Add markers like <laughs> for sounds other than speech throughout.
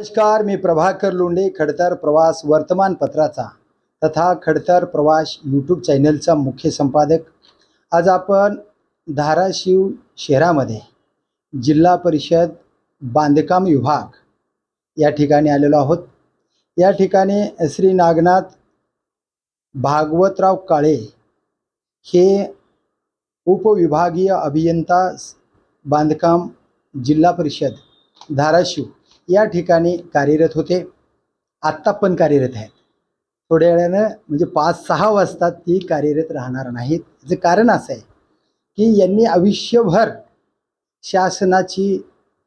नमस्कार मी प्रभाकर लोंढे खडतर प्रवास वर्तमानपत्राचा तथा खडतर प्रवास यूट्यूब चॅनलचा मुख्य संपादक. आज आपण धाराशिव शहरामध्ये जिल्हा परिषद बांधकाम विभाग या ठिकाणी आलेलो आहोत. या ठिकाणी श्री नागनाथ भागवतराव काळे हे उपविभागीय अभियंता बांधकाम जिल्हा परिषद धाराशिव या ठिकाणी कार्यरत होते. आत्ता पण कार्यरत आहेत. थोड्या वेळानं म्हणजे पाच सहा वाजता ती कार्यरत राहणार नाहीत. याचं कारण असं आहे की यांनी आयुष्यभर शासनाची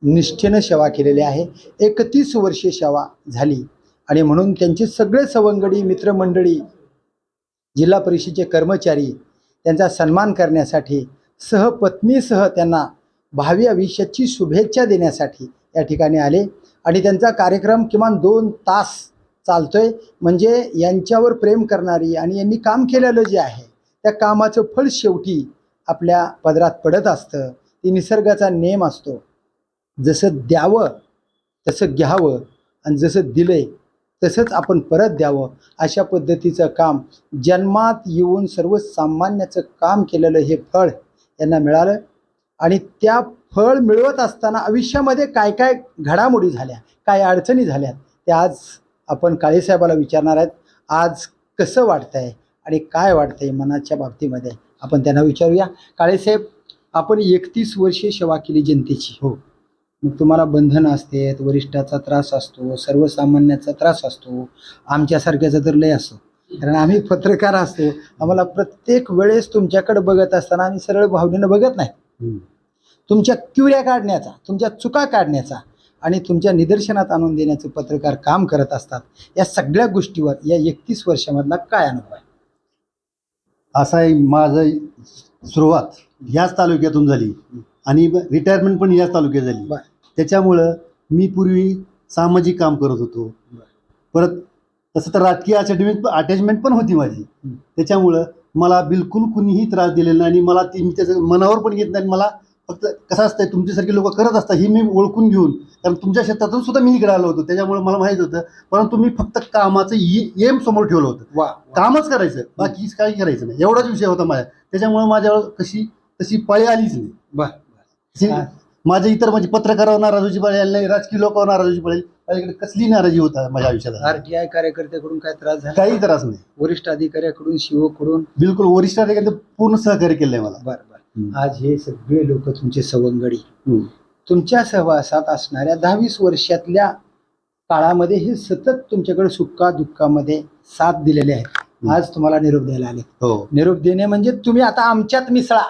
निष्ठेनं सेवा केलेली आहे. एकतीस वर्षे सेवा झाली आणि म्हणून त्यांचे सगळे सवंगडी मित्रमंडळी जिल्हा परिषदेचे कर्मचारी त्यांचा सन्मान करण्यासाठी सहपत्नीसह त्यांना भावी आयुष्याची शुभेच्छा देण्यासाठी या ठिकाणी आले. आणि त्यांचा कार्यक्रम किमान दोन तास चालतोय. म्हणजे यांच्यावर प्रेम करणारी आणि यांनी काम केलेलं जे आहे त्या कामाचं फळ शेवटी आपल्या पदरात पडत असतं. ती निसर्गाचा नेम असतो. जसं द्यावं तसं घ्यावं आणि जसं दिलंय तसंच आपण परत द्यावं. अशा पद्धतीचं काम जन्मात येऊन सर्वसामान्याचं काम केलेलं हे फळ यांना मिळालं. आणि त्या फळ मिळवत असताना आयुष्यामध्ये काय काय घडामोडी झाल्या काय अडचणी झाल्या त्या आज आपण काळेसाहेबाला विचारणार आहेत. आज कसं वाटतंय आणि काय वाटतंय मनाच्या बाबतीमध्ये आपण त्यांना विचारूया. काळेसाहेब आपण एकतीस वर्षे सेवा केली जनतेची. हो. मग तुम्हाला बंधनं असते वरिष्ठाचा त्रास असतो सर्वसामान्याचा त्रास असतो आमच्यासारख्याचा तर लय असतो कारण आम्ही पत्रकार असतो आम्हाला प्रत्येक वेळेस तुमच्याकडे बघत असताना आम्ही सरळ भावनेनं बघत नाही. तुमच्या क्युऱ्या काढण्याचा तुमच्या चुका काढण्याचा आणि तुमच्या निदर्शनात आणून देण्याचं पत्रकार काम करत असतात या सगळ्या गोष्टीवर या एकतीस वर्षामधला काय अनुभव आहे असं आहे माझं सुरुवात याच तालुक्यातून झाली आणि रिटायरमेंट पण याच तालुक्यात झाली. त्याच्यामुळं मी पूर्वी सामाजिक काम करत होतो. परत तसं तर राजकीय अटॅचमेंट अटॅचमेंट पण होती माझी. त्याच्यामुळं मला बिलकुल कुणीही त्रास दिलेला नाही आणि मला ती मी त्याचं मनावर पण घेत नाही मला फक्त कसं असतंय तुमच्यासारखे लोक करत असतात ही मी ओळखून घेऊन. कारण तुमच्या क्षेत्रातून सुद्धा मी इकडे आलो होतो त्याच्यामुळे मला माहीत होतं. परंतु मी फक्त कामाचं एम समोर ठेवलं होतं. वा कामच करायचं बाकी काही करायचं नाही. एवढाच विषय होता माझ्या. त्याच्यामुळे माझ्यावर कशी तशी पाळी आलीच नाही. बर. माझ्या इतर म्हणजे पत्रकारावर नाराजूची पाळी आली नाही राजकीय लोकांवर नाराजूची पाळी. माझ्याकडे कसली नाराजी होता माझ्या आयुष्यात. आर टी आय कार्यकर्त्याकडून काय त्रास झाला? काही त्रास नाही. वरिष्ठ अधिकाऱ्याकडून शिवकडून बिलकुल वरिष्ठ अधिकारी पूर्ण सहकार्य केलंय मला. बर. आज हे सगळे लोक तुमचे सवंगडी. तुमच्या सहवासात असणाऱ्या दहावीस वर्षातल्या काळामध्ये हे सतत तुमच्याकडे सुक्का दुःखामध्ये साथ दिलेले आहेत. आज तुम्हाला निरोप द्यायला आले हो. निरोप देणे म्हणजे तुम्ही आता आमच्यात मिसळा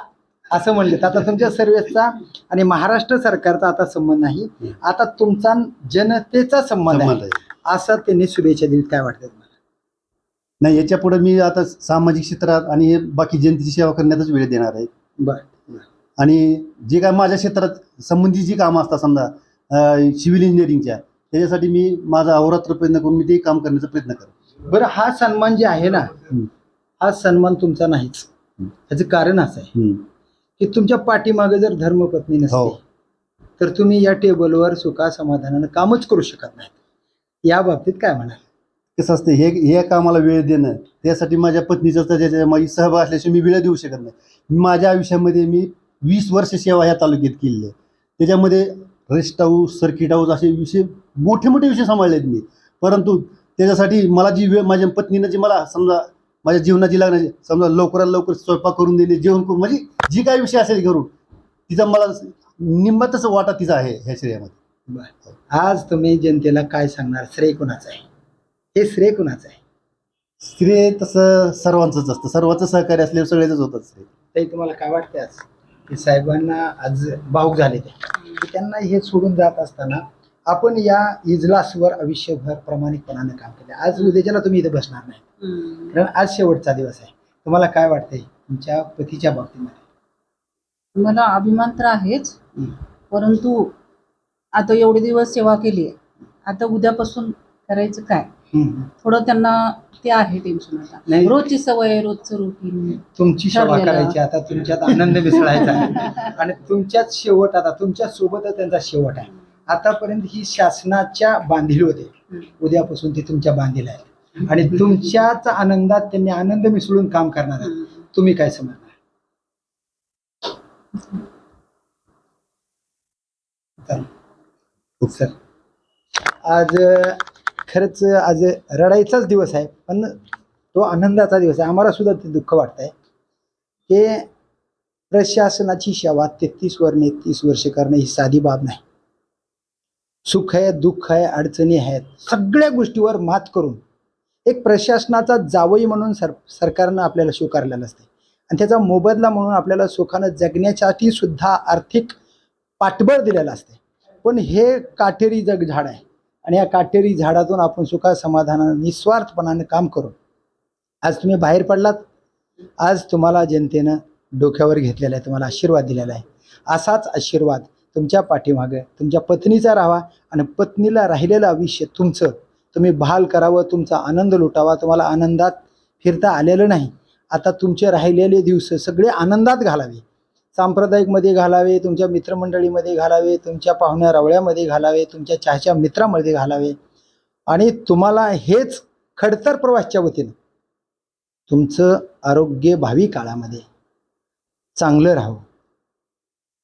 असं म्हणले आता तुमच्या सर्व्हिसचा आणि महाराष्ट्र सरकारचा आता संबंध नाही. आता तुमचा जनतेचा संबंध आहे. असं त्यांनी शुभेच्छा दिलीत. काय वाटतं नाही याच्यापुढे मी आता सामाजिक क्षेत्रात आणि बाकी जनतेची सेवा करण्यातच वेळ देणार आहे. बर आणि जे काय माझ्या क्षेत्रात संबंधित जी कामं असतात समजा सिव्हिल इंजिनिअरिंगच्या त्याच्यासाठी मी माझा अहोरात्र प्रयत्न करून मी ते काम करण्याचा प्रयत्न करेन बरं हा सन्मान जे आहे ना. हा सन्मान तुमचा नाहीच हम्म. त्याचं कारण असं आहे. की तुमच्या पाठीमागे जर धर्मपत्नी हो. नसते तर तुम्ही या टेबलवर सुखा समाधानानं कामच करू शकत नाही या बाबतीत काय म्हणाल कसं असतं हे हे कामाला वेळ देणं? त्यासाठी माझ्या पत्नीचं त्याच्या माझी सहभाग असल्याशिवाय मी वेळ देऊ शकत नाही. माझ्या आयुष्यामध्ये मी वीस वर्ष सेवा ह्या तालुक्यात केलेली आहे त्याच्यामध्ये रेस्ट हाऊस सर्किट हाऊस असे विषय मोठे मोठे विषय सांभाळलेत मी. परंतु त्याच्यासाठी मला जी वेळ माझ्या पत्नीनं जी मला समजा माझ्या जीवनाची लागण्याची समजा लवकरात लवकर स्वयंपाक करून देणे जेवण करून म्हणजे जी काही विषय असेल करून तिचा मला निंबातच वाटा तिचा आहे ह्या श्रेयामध्ये. आज तुम्ही जनतेला काय सांगणार? श्रेय कोणाचं आहे? हे श्रेय कुणाचं आहे? श्रेय तसं सर्वांचंच असतं. सर्वांचं सहकार्य असल्यावर सगळ्याच होतच ते तुम्हाला काय वाटते आज? की साहेबांना आज भाऊक झाले ते की त्यांना हे सोडून जात असताना आपण या इजलासवर आयुष्यभर प्रामाणिकपणानं काम केलं. आज उद्याच्याला तुम्ही इथे बसणार नाही. कारण आज शेवटचा दिवस आहे. तुम्हाला काय वाटतंय तुमच्या पतीच्या बाबतीमध्ये? मला अभिमान तर आहेच. परंतु आता एवढे दिवस सेवा केली आहे. आता उद्यापासून करायचं काय. थोडं त्यांना ते आहे टेन्शन आता. नाही. रोजची सवय आहे, रोजचं रुटीन तुमची सेवा ठरलेलं. करायची आता तुमच्यात आनंद मिसळायचा आहे. <laughs> आणि तुमच्याच शेवट आता तुमच्या सोबतच त्यांचा शेवट आहे. आतापर्यंत ही शासनाच्या बांधील होते. उद्यापासून ते तुमच्या बांधील आहेत. आणि तुमच्याच आनंदात त्यांनी आनंद मिसळून काम करणार आहेत. तुम्ही काय समजणार चला. सर. आज अ, खरंच आज रडायचाच दिवस आहे पण तो आनंदाचा दिवस आहे. आम्हाला सुद्धा ते दुःख वाटत आहे की प्रशासनाची सेवा तेहतीस वर तीस वर्ष करणं ही साधी बाब नाही. सुख आहे दुःख आहे अडचणी आहेत. सगळ्या गोष्टीवर मात करून एक प्रशासनाचा जावई म्हणून सर सरकारनं आपल्याला स्वीकारलेलं असते आणि त्याचा मोबदला म्हणून आपल्याला सुखानं जगण्यासाठी सुद्धा आर्थिक पाठबळ दिलेलं असते पण हे काटेरी जग झाड आहे. आणि या काटेरी झाडातून आपण सुखा समाधानानं निस्वार्थपणाने काम करू. आज तुम्ही बाहेर पडलात. आज तुम्हाला जनतेनं डोक्यावर घेतलेला आहे तुम्हाला आशीर्वाद दिलेला आहे. असाच आशीर्वाद तुमच्या पाठीमागे तुमच्या पत्नीचा राहावा आणि पत्नीला राहिलेलं आयुष्य तुमचं. तुम्ही बहाल करावं तुमचा आनंद लुटावा तुम्हाला आनंदात फिरता आलेलं नाही. आता तुमचे राहिलेले दिवस सगळे आनंदात घालावे. सांप्रदायिकमध्ये घालावे तुमच्या मित्रमंडळीमध्ये घालावे तुमच्या पाहुण्या रवळ्यामध्ये घालावे तुमच्या चहाच्या मित्रामध्ये घालावे. आणि तुम्हाला हेच खडतर प्रवासच्या वतीनं तुमचं आरोग्य भावी काळामध्ये चांगलं राहावं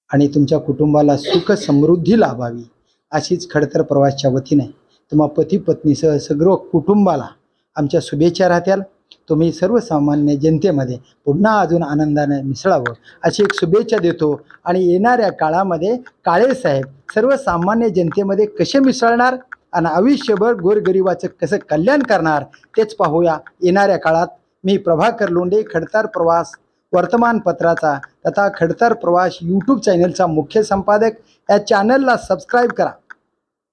आणि तुमच्या कुटुंबाला सुख समृद्धी लाभावी अशीच खडतर प्रवासच्या वतीने तुम्हा पती पत्नीसह सगळं कुटुंबाला आमच्या शुभेच्छा राहत्याल. तुम्ही सर्वसामान्य जनतेमध्ये पुन्हा अजून आनंदाने मिसळावं. अशी एक शुभेच्छा देतो. आणि येणाऱ्या काळामध्ये काळेसाहेब सर्वसामान्य जनतेमध्ये कसे मिसळणार? आणि आयुष्यभर गोरगरिबाचं कसं कल्याण करणार? तेच पाहूया. येणाऱ्या काळात मी प्रभाकर लोंडे खडतार प्रवास वर्तमानपत्राचा तथा खडतर प्रवास यूट्यूब चॅनलचा मुख्य संपादक. या चॅनलला सबस्क्राईब करा.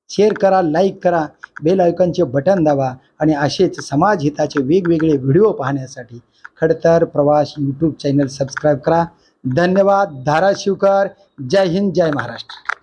शेअर करा लाईक करा बेल आयकॉनचे बटन दाबा आणि असेच समाज हिताचे वेगवेगळे व्हिडिओ पाहण्यासाठी खडतर प्रवास यूट्यूब चॅनल सबस्क्राईब करा. धन्यवाद. धाराशिवकर. जय हिंद. जय महाराष्ट्र.